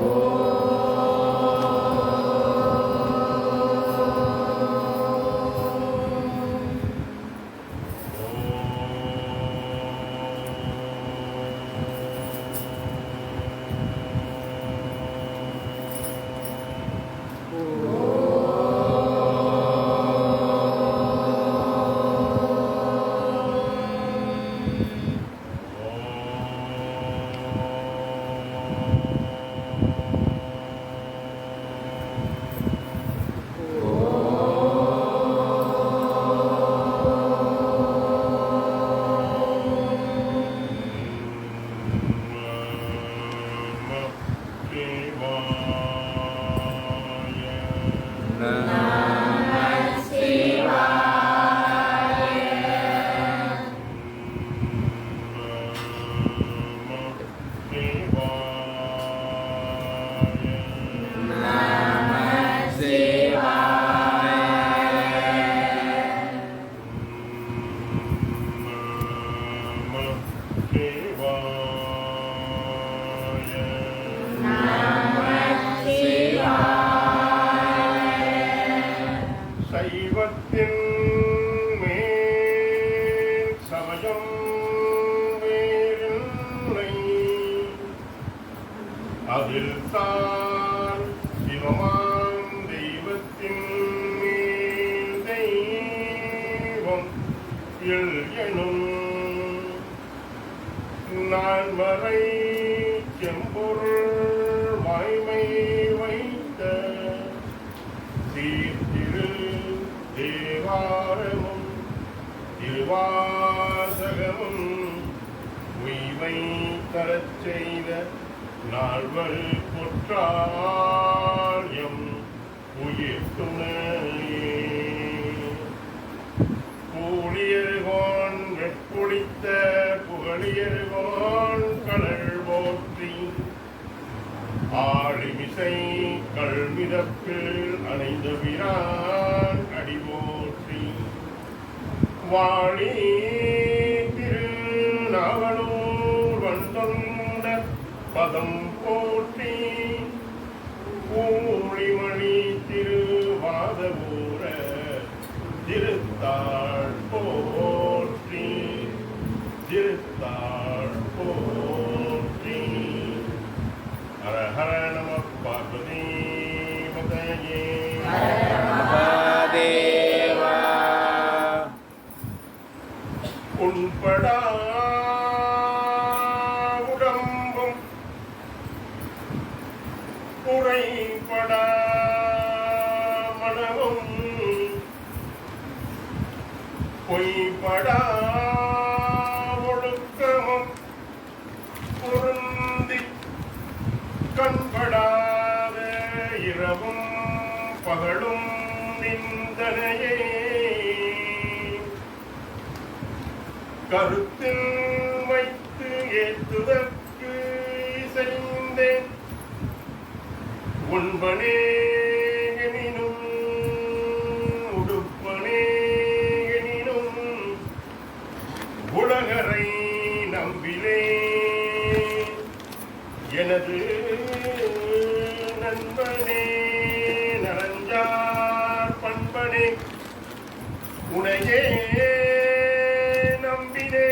Oh. சிவமாம் தெய்வத்தின் தெய்வம் எனும் நான் வரை செம்பொருள் வாய்மை வைத்த சீர்திரு தேவாரமும் திருவாசகமும் உய்வை தரச் செய்த நால்வர் பொற்றா ஆழிமிசை கல்மிதப்பில் அணைந்த விரான் அடி போற்றி வாழி திருநாவலூர் வந்தொண்ட பதம் உள்படா உடம்பும் குறைபடா மனமும் பொய்படா ஒழுக்கமும் பொருந்தி கண்படாத இரவும் பகலும் கருத்தில் வைத்து ஏற்றுதற்கு இசைந்தேன். உண்பனே எனினும் உடுப்பனே எனினும் உலகரை நம்பிலே எனது நண்பனே நரஞ்சார் பண்பனே உனையே கைவிடே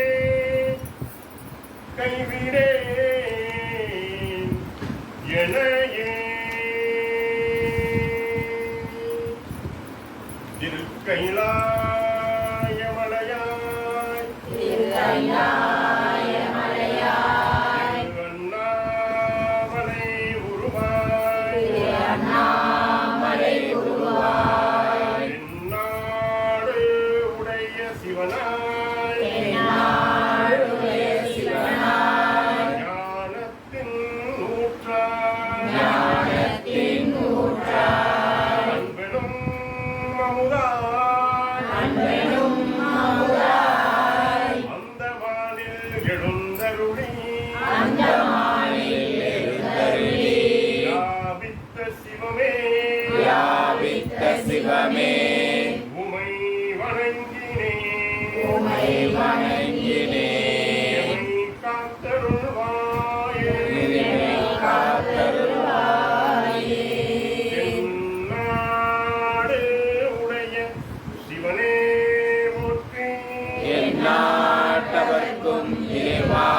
கைவிடே. எனையே. திருக்கைலாயமலையாய் திருக்கைலாய் 不到。今